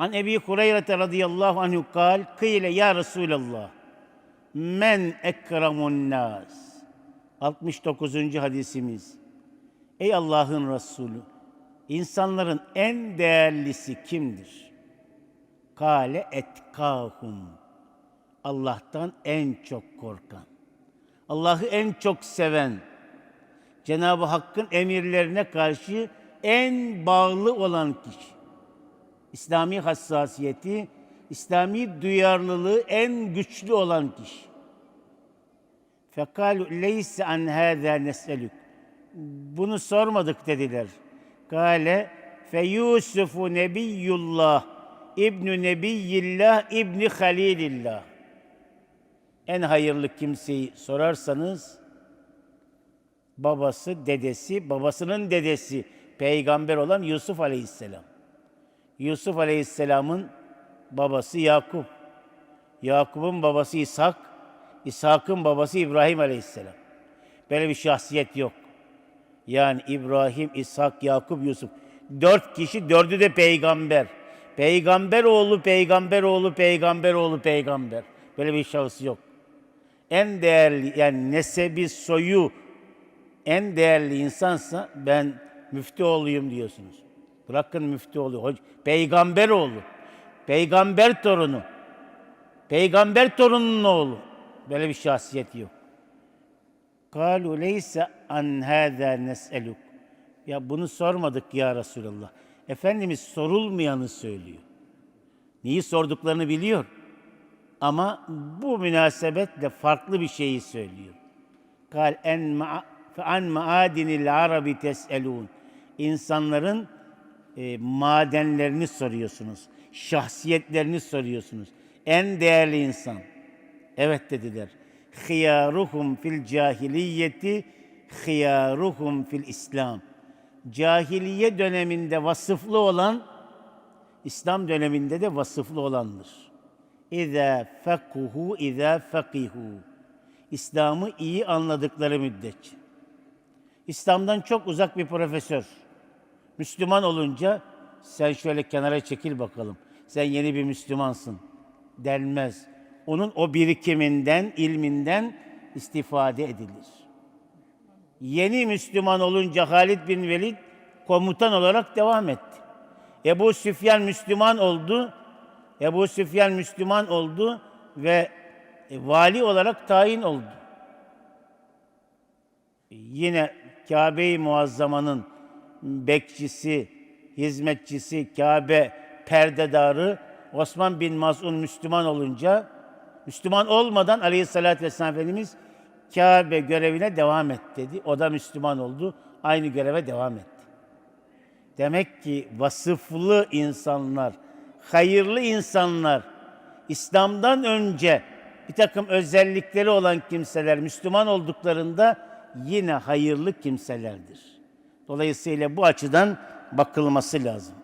An Ebi Hureyre radıyallahu anhu kal, kıyle ya Resulallah, men ekremun nas. 69. hadisimiz. Ey Allah'ın Resulü, insanların en değerlisi kimdir? Kale etkahum. Allah'tan en çok korkan. Allah'ı en çok seven. Cenab-ı Hakk'ın emirlerine karşı en bağlı olan kişi. İslami hassasiyeti, İslami duyarlılığı en güçlü olan kişi. Fekalu leyse an hâzâ nes'elük. Bunu sormadık dediler. Kale fe Yusufu nebiyyullah İbnü Nebiyillah İbni Halilillah. En hayırlı kimseyi sorarsanız babası, dedesi, babasının dedesi peygamber olan Yusuf Aleyhisselam. Yusuf Aleyhisselam'ın babası Yakup. Yakup'un babası İshak. İshak'ın babası İbrahim Aleyhisselam. Böyle bir şahsiyet yok. Yani İbrahim, İshak, Yakup, Yusuf. Dört kişi, dördü de peygamber. Peygamber oğlu, peygamber oğlu, peygamber oğlu, peygamber. Böyle bir şahıs yok. En değerli, yani nesebi, soyu en değerli insansa ben müftü oğluyum diyorsunuz. Bırakın müftü oğlu, hoc- peygamber oğlu, peygamber torunu, peygamber torununun oğlu. Böyle bir şahsiyet yok. Kalu leyse an hâzâ nes'eluk. Ya bunu sormadık ya Resulallah. Efendimiz sorulmayanı söylüyor. Neyi sorduklarını biliyor. Ama bu münasebetle farklı bir şeyi söylüyor. Kal en ma fe an maadinil arabi teselun. İnsanların e, madenlerini soruyorsunuz. Şahsiyetlerini soruyorsunuz. En değerli insan. Evet dediler. Hiyaruhum fil cahiliyeti hiyaruhum fil İslam. Cahiliye döneminde vasıflı olan İslam döneminde de vasıflı olandır. İza fekuhu iza fakihu. İslam'ı iyi anladıkları müddetçe. İslam'dan çok uzak bir profesör. Müslüman olunca sen şöyle kenara çekil bakalım. Sen yeni bir Müslümansın denmez. Onun o birikiminden, ilminden istifade edilir. Yeni Müslüman olunca Halid bin Velid komutan olarak devam etti. Ebu Süfyan Müslüman oldu. Ebu Süfyan Müslüman oldu ve e, vali olarak tayin oldu. Yine Kabe-i Muazzama'nın bekçisi, hizmetçisi, Kabe perdedarı Osman bin Mas'un Müslüman olunca, Müslüman olmadan Aleyhisselatü Vesselam Efendimiz Kabe görevine devam et dedi. O da Müslüman oldu. Aynı göreve devam etti. Demek ki vasıflı insanlar, hayırlı insanlar, İslam'dan önce bir takım özellikleri olan kimseler Müslüman olduklarında yine hayırlı kimselerdir. Dolayısıyla bu açıdan bakılması lazım.